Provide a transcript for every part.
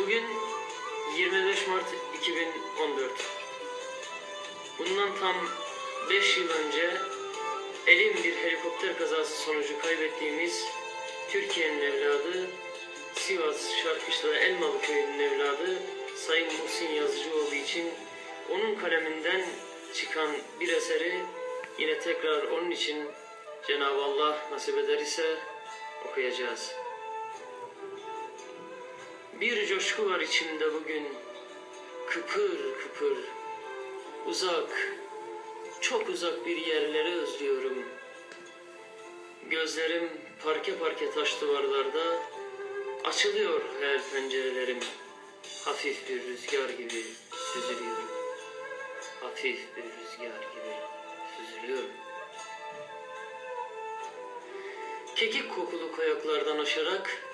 Bugün 25 Mart 2014. Bundan tam 5 yıl önce elim bir helikopter kazası sonucu kaybettiğimiz Türkiye'nin evladı, Sivas Şarkışla Elmalı Köyü'nün evladı Sayın Muhsin Yazıcıoğlu için onun kaleminden çıkan bir eseri yine tekrar onun için Cenab-ı Allah nasip eder ise okuyacağız. Bir coşku var içimde bugün, kıpır kıpır, uzak, çok uzak bir yerleri özlüyorum. Gözlerim parke parke taş duvarlarda, açılıyor hayal pencerelerim. Hafif bir rüzgar gibi süzülüyorum. Hafif bir rüzgar gibi süzülüyorum. Kekik kokulu kayaklardan aşarak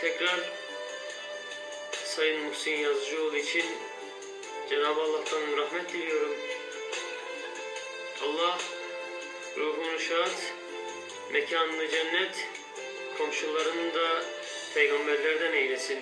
Tekrar Sayın Muhsin Yazıcıoğlu için Cenab-ı Allah'tan rahmet diliyorum. Allah ruhunu şad, mekanını cennet, komşularını da peygamberlerden eylesin.